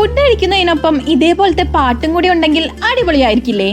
Food കഴിക്കുന്നതിനൊപ്പം ഇതേപോലത്തെ പാട്ടും കൂടി ഉണ്ടെങ്കിൽ അടിപൊളിയായിരിക്കില്ലേ?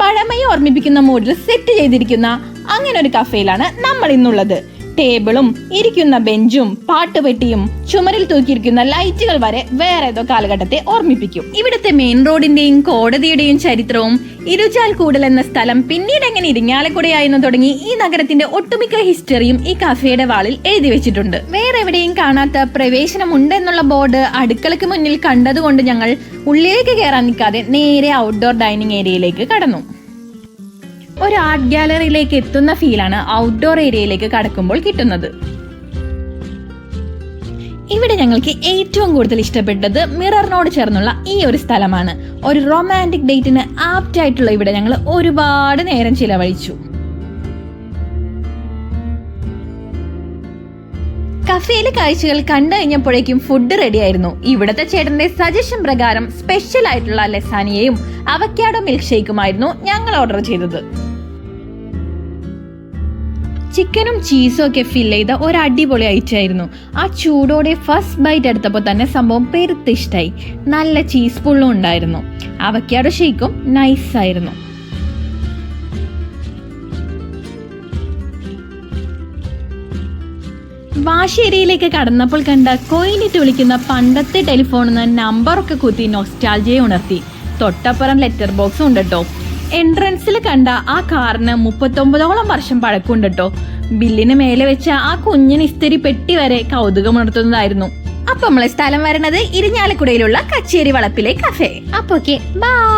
പഴമയെ ഓർമ്മിപ്പിക്കുന്ന മൂഡിൽ സെറ്റ് ചെയ്തിരിക്കുന്ന അങ്ങനെ ഒരു കഫേയിലാണ് നമ്മൾ ഇന്നുള്ളത്. ടേബിളും ഇരിക്കുന്ന ബെഞ്ചും പാട്ടുപെട്ടിയും ചുമരിൽ തൂക്കിയിരിക്കുന്ന ലൈറ്റുകൾ വരെ വേറെ ഏതോ കാലഘട്ടത്തെ ഓർമ്മിപ്പിക്കും. ഇവിടുത്തെ മെയിൻ റോഡിന്റെയും കോടതിയുടെയും ചരിത്രവും ഇരുചാൽ കൂടൽ എന്ന സ്ഥലം പിന്നീട് എങ്ങനെ ഇരിങ്ങാലക്കുടയായെന്ന് തുടങ്ങി ഈ നഗരത്തിന്റെ ഒട്ടുമിക്ക ഹിസ്റ്ററിയും ഈ കഫേയുടെ വാളിൽ എഴുതി വെച്ചിട്ടുണ്ട്. വേറെ എവിടെയും കാണാത്ത പ്രവേശനമുണ്ട് എന്നുള്ള ബോർഡ് അടുക്കളയ്ക്ക് മുന്നിൽ കണ്ടതുകൊണ്ട് ഞങ്ങൾ ഉള്ളിലേക്ക് കയറാൻ നിൽക്കാതെ നേരെ ഔട്ട്ഡോർ ഡൈനിങ് ഏരിയയിലേക്ക് കടന്നു. ഒരു ആർട്ട് ഗാലറിയിലേക്ക് എത്തുന്ന ഫീലാണ് ഔട്ട്ഡോർ ഏരിയയിലേക്ക് കടക്കുമ്പോൾ കിട്ടുന്നത്. ഇവിടെ ഞങ്ങൾക്ക് ഏറ്റവും കൂടുതൽ ഇഷ്ടപ്പെട്ടത് മിററിനോട് ചേർന്നുള്ള ഈ ഒരു സ്ഥലമാണ്. ഒരു റൊമാന്റിക് ഡേറ്റിന് ആപ്റ്റ് ആയിട്ടുള്ള ഇവിടെ ഞങ്ങൾ ഒരുപാട് നേരം ചിലവഴിച്ചു. കഫേയിലെ കാഴ്ചകൾ കണ്ടു കഴിഞ്ഞപ്പോഴേക്കും ഫുഡ് റെഡി ആയിരുന്നു. ഇവിടുത്തെ ചേട്ടന്റെ സജഷൻ പ്രകാരം സ്പെഷ്യൽ ആയിട്ടുള്ള ലെസാനിയയും അവക്കാഡോ മിൽക്ക് ഷേക്കുമായിരുന്നു ഞങ്ങൾ ഓർഡർ ചെയ്തത്. ചിക്കനും ചീസും ഒക്കെ ഫിൽ ചെയ്ത ഒരു അടിപൊളി ഐറ്റം ആയിരുന്നു. ആ ചൂടോടെ ഫസ്റ്റ് ബൈറ്റ് എടുത്തപ്പോൾ തന്നെ സംഭവം പെരുത്ത് ഇഷ്ടായി നല്ല ചീസ് പുള്ളും ഉണ്ടായിരുന്നു. അവക്കാടോ ഷേക്കും നൈസായിരുന്നു വാശേരിയിലേക്ക് കടന്നപ്പോൾ കണ്ട കൊയിനിട്ട് വിളിക്കുന്ന പണ്ടത്തെ ടെലിഫോണിൽ നിന്ന് നമ്പറൊക്കെ കുത്തി നൊസ്റ്റാൾജിയെ ഉണർത്തി. തൊട്ടപ്പുറം ലെറ്റർ ബോക്സും ഉണ്ട് കേട്ടോ എൻട്രൻസിൽ കണ്ട ആ കാറിന് മുപ്പത്തൊമ്പതോളം വർഷം പഴക്കമുണ്ട് കേട്ടോ ബില്ലിന് മേലെ വെച്ച ആ കുഞ്ഞിന് ഇസ്തിരി പെട്ടി വരെ കൗതുകമുണർത്തുന്നതായിരുന്നു. അപ്പൊ നമ്മളെ സ്ഥലം വരണത് ഇരിഞ്ഞാലക്കുടയിലുള്ള കച്ചേരി വളപ്പിലെ കഫേ അപ്പൊ ഓക്കെ. ബൈ